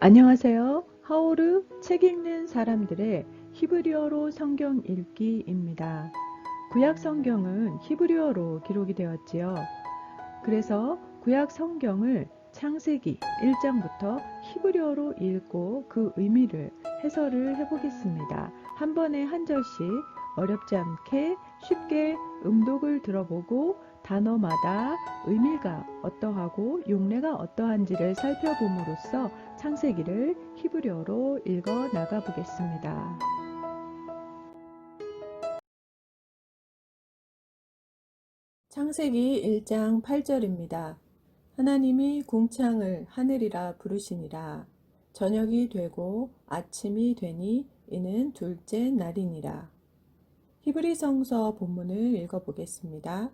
안녕하세요. 하오르 책 읽는 사람들의 히브리어로 성경 읽기입니다. 구약 성경은 히브리어로 기록이 되었지요. 그래서 구약 성경을 창세기 1장부터 히브리어로 읽고 그 의미를 해설을 해보겠습니다. 한 번에 한 절씩 어렵지 않게 쉽게 음독을 들어보고 단어마다 의미가 어떠하고 용례가 어떠한지를 살펴봄으로써 창세기를 히브리어로 읽어 나가 보겠습니다. 창세기 1장 8절입니다. 하나님이 궁창을 하늘이라 부르시니라. 저녁이 되고 아침이 되니 이는 둘째 날이니라. 히브리 성서 본문을 읽어보겠습니다.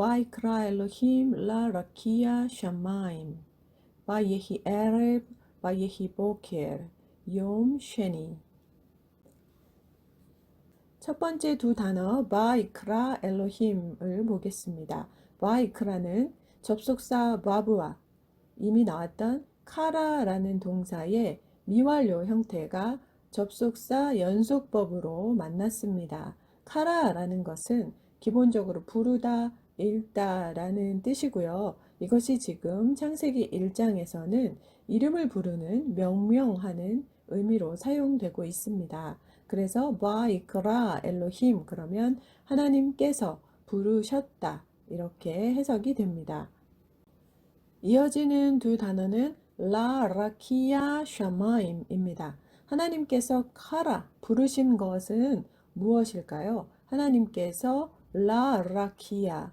ויקרא אלוהים לרקיע שמיים, ויהי ערב, ויהי בוקר, יום שני. 첫 번째 두 단어 바이크라 엘로힘을 보겠습니다. 바이크라는 접속사 바브와 이미 나왔던 카라라는 동사의 미완료 형태가 접속사 연속법으로 만났습니다. 카라라는 것은 기본적으로 부르다, 읽다라는 뜻이고요. 이것이 지금 창세기 1장에서는 이름을 부르는 명명하는 의미로 사용되고 있습니다. 그래서 바이크라 엘로힘 그러면 하나님께서 부르셨다 이렇게 해석이 됩니다. 이어지는 두 단어는 라라키야 샤마임입니다. 하나님께서 카라 부르신 것은 무엇일까요? 하나님께서 라라키야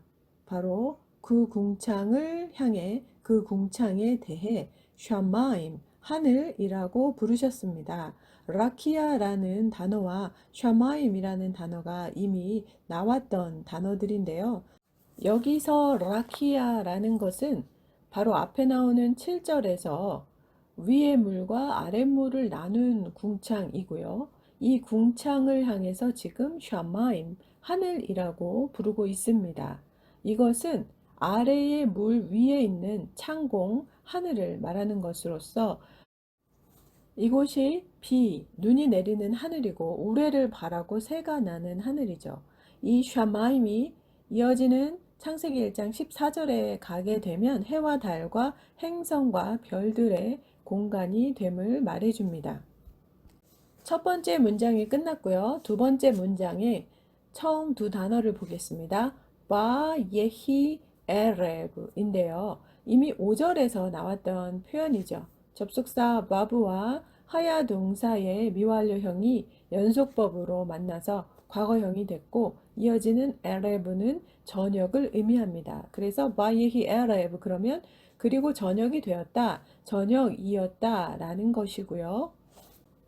바로 그 궁창을 향해 그 궁창에 대해 샤마임 하늘이라고 부르셨습니다. 라키아라는 단어와 샤마임이라는 단어가 이미 나왔던 단어들인데요. 여기서 라키아라는 것은 바로 앞에 나오는 7절에서 위의 물과 아랫물을 나눈 궁창이고요. 이 궁창을 향해서 지금 샤마임, 하늘이라고 부르고 있습니다. 이것은 아래의 물 위에 있는 창공, 하늘을 말하는 것으로서 이곳이 비, 눈이 내리는 하늘이고 우레를 바라고 새가 나는 하늘이죠. 이 샤마임이 이어지는 창세기 1장 14절에 가게 되면 해와 달과 행성과 별들의 공간이 됨을 말해줍니다. 첫 번째 문장이 끝났고요. 두 번째 문장에 처음 두 단어를 보겠습니다. 바 예히 에레브인데요. 이미 5절에서 나왔던 표현이죠. 접속사 바브와 하야 동사의 미완료형이 연속법으로 만나서 과거형이 됐고 이어지는 에레브는 저녁을 의미합니다. 그래서 바예히 에레브 그러면 그리고 저녁이 되었다, 저녁이었다 라는 것이고요.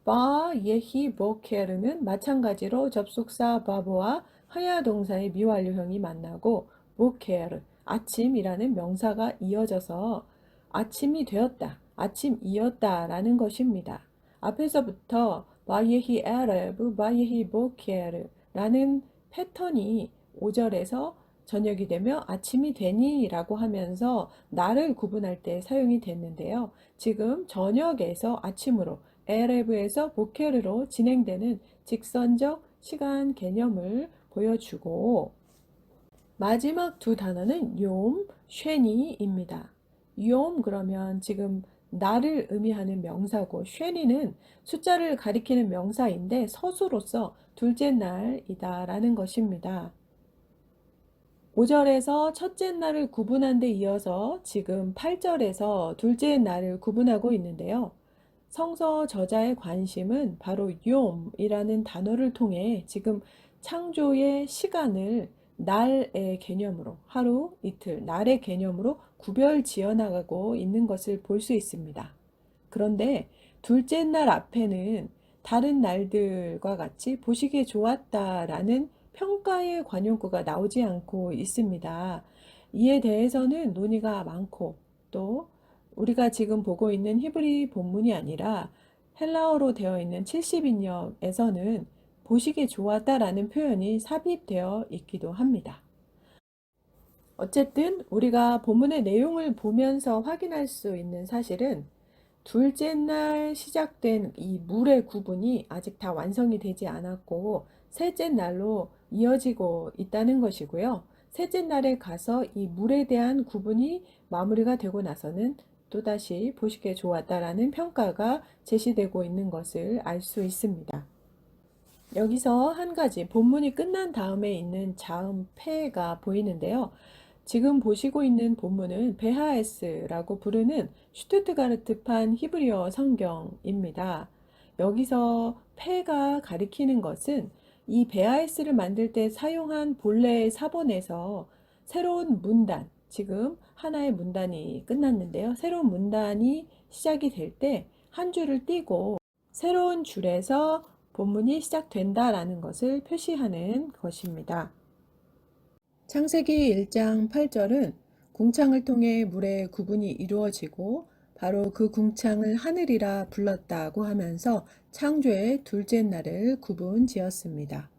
바 예히 보케르는 마찬가지로 접속사 바브와 하야 동사의 미완료형이 만나고 보케르 아침이라는 명사가 이어져서 아침이 되었다, 아침이었다 라는 것입니다. 앞에서부터 바예히 에레브, 바예히 보케르 라는 패턴이 5절에서 저녁이 되며 아침이 되니 라고 하면서 날을 구분할 때 사용이 됐는데요. 지금 저녁에서 아침으로 에레브에서 보케르로 진행되는 직선적 시간 개념을 보여주고 마지막 두 단어는 욤, 쉐니입니다. 욤 그러면 지금 날을 의미하는 명사고 쉐니는 숫자를 가리키는 명사인데 서수로서 둘째 날이다 라는 것입니다. 5절에서 첫째 날을 구분한 데 이어서 지금 8절에서 둘째 날을 구분하고 있는데요. 성서 저자의 관심은 바로 욤이라는 단어를 통해 지금 창조의 시간을 날의 개념으로 하루, 이틀, 날의 개념으로 구별 지어 나가고 있는 것을 볼 수 있습니다. 그런데 둘째 날 앞에는 다른 날들과 같이 보시기에 좋았다라는 평가의 관용구가 나오지 않고 있습니다. 이에 대해서는 논의가 많고 또 우리가 지금 보고 있는 히브리 본문이 아니라 헬라어로 되어 있는 70인역에서는 보시기에 좋았다라는 표현이 삽입되어 있기도 합니다. 어쨌든 우리가 본문의 내용을 보면서 확인할 수 있는 사실은 둘째 날 시작된 이 물의 구분이 아직 다 완성이 되지 않았고, 셋째 날로 이어지고 있다는 것이고요. 셋째 날에 가서 이 물에 대한 구분이 마무리가 되고 나서는 또다시 보시기에 좋았다라는 평가가 제시되고 있는 것을 알 수 있습니다. 여기서 한 가지 본문이 끝난 다음에 있는 자음 패가 보이는데요. 지금 보시고 있는 본문은 베하에스라고 부르는 슈투트가르트판 히브리어 성경입니다. 여기서 패가 가리키는 것은 이 베하에스를 만들 때 사용한 본래의 사본에서 새로운 문단, 지금 하나의 문단이 끝났는데요. 새로운 문단이 시작이 될 때 한 줄을 띄고 새로운 줄에서 본문이 시작된다라는 것을 표시하는 것입니다. 창세기 1장 8절은 궁창을 통해 물의 구분이 이루어지고 바로 그 궁창을 하늘이라 불렀다고 하면서 창조의 둘째 날을 구분 지었습니다.